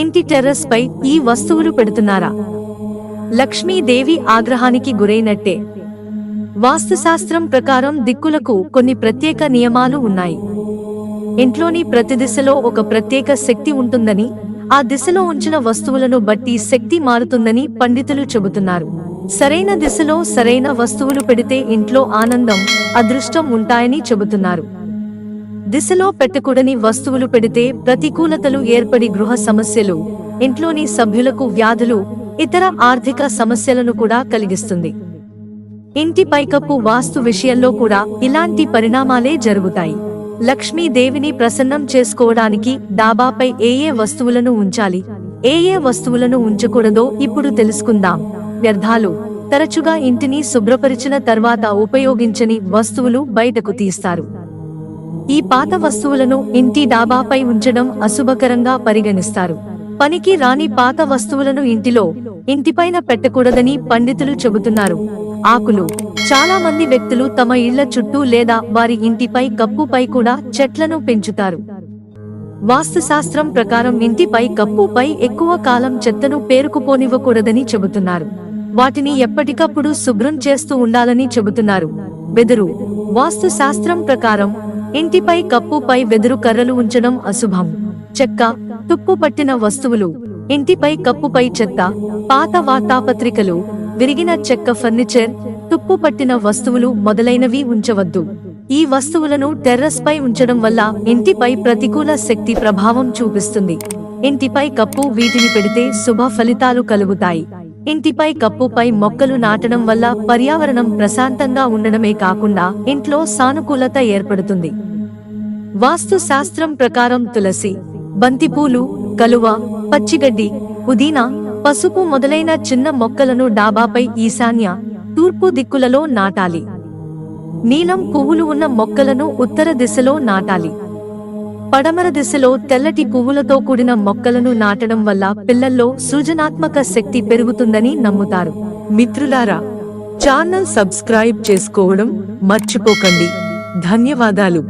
ఇంటి టెర్రస్ పై ఈ వస్తువులు పెడుతున్నారా? లక్ష్మీదేవి ఆగ్రహానికి గురైనట్టే. వాస్తుశాస్త్రం ప్రకారం దిక్కులకు కొన్ని ప్రత్యేక నియమాలు ఉన్నాయి. ఇంట్లోని ప్రతి దిశలో ఒక ప్రత్యేక శక్తి ఉంటుందని ఆ దిశలో ఉంచిన వస్తువులను బట్టి శక్తి మారుతుందని పండితులు చెబుతున్నారు. సరైన దిశలో సరైన వస్తువులు పెడితే ఇంట్లో ఆనందం అదృష్టం ఉంటాయని చెబుతున్నారు. దిశలో పెట్టకూడని వస్తువులు పెడితే ప్రతికూలతలు ఏర్పడి గృహ సమస్యలు ఇంట్లోని సభ్యులకు వ్యాధులు ఇతర ఆర్థిక సమస్యలను కూడా కలిగిస్తుంది. ఇంటి పైకప్పు వాస్తు విషయంలో కూడా ఇలాంటి పరిణామాలే జరుగుతాయి. లక్ష్మీదేవిని ప్రసన్నం చేసుకోవడానికి డాబాపై ఏ ఏ వస్తువులను ఉంచాలి ఏ ఏ వస్తువులను ఉంచకూడదో ఇప్పుడు తెలుసుకుందాం. వ్యర్థాలు తరచుగా ఇంటిని శుభ్రపరిచిన తర్వాత ఉపయోగించని వస్తువులు బయటకు తీస్తారు. ఈ పాత వస్తువులను ఇంటి డాబాపై ఉంచడం అశుభకరంగా పరిగణిస్తారు. పనికి రాని పాత వస్తువులను ఇంటిలో ఇంటిపైన పెట్టకూడదని పండితులు చెబుతున్నారు. ఆకులు. చాలా మంది వ్యక్తులు తమ ఇళ్ళ చుట్టూ లేదా వారి ఇంటిపై కప్పుపై కూడా చెట్లను పెంచుతారు. వాస్తుశాస్త్రం ప్రకారం ఇంటిపై కప్పుపై ఎక్కువ కాలం చెత్తను పేరుకుపోనివ్వకూడదని చెబుతున్నారు. వాటిని ఎప్పటికప్పుడు శుభ్రం చేస్తూ ఉండాలని చెబుతున్నారు. వెదురు వాస్తుశాస్త్రం ప్రకారం ఇంటిపై కప్పుపై వెదురు కర్రలు ఉంచడం అశుభం. చెక్క తుప్పు పట్టిన వస్తువులు. ఇంటిపై కప్పుపై చెత్త. పాత వార్తాపత్రికలు. విరిగిన చెక్క ఫర్నిచర్. తుప్పు పట్టిన వస్తువులు మొదలైనవి ఉంచవద్దు. ఈ వస్తువులను టెర్రస్ పై ఉంచడం వల్ల ఇంటిపై ప్రతికూల శక్తి ప్రభావం చూపిస్తుంది. ఇంటిపై కప్పు వీటిని పెడితే శుభ ఫలితాలు కలుగుతాయి. ఇంటిపై కప్పుపై మొక్కలు నాటడం వల్ల పర్యావరణం ప్రశాంతంగా ఉండడమే కాకుండా ఇంట్లో సానుకూలత ఏర్పడుతుంది. వాస్తు శాస్త్రం ప్రకారం తులసి బంతిపూలు కలువ పచ్చిగడ్డి పుదీనా పసుపు మొదలైన చిన్న మొక్కలను డాబాపై ఈశాన్య తూర్పు దిక్కులలో నాటాలి. నీలం పువ్వులు ఉన్న మొక్కలను ఉత్తర దిశలో నాటాలి. పడమర దిశలో తెల్లటి పువ్వులతో కూడిన మొక్కలను నాటడం వల్ల పిల్లల్లో సృజనాత్మక శక్తి పెరుగుతుందని నమ్ముతారు. మిత్రులారా ఛానల్ సబ్స్క్రైబ్ చేసుకోవడం మర్చిపోకండి. ధన్యవాదాలు.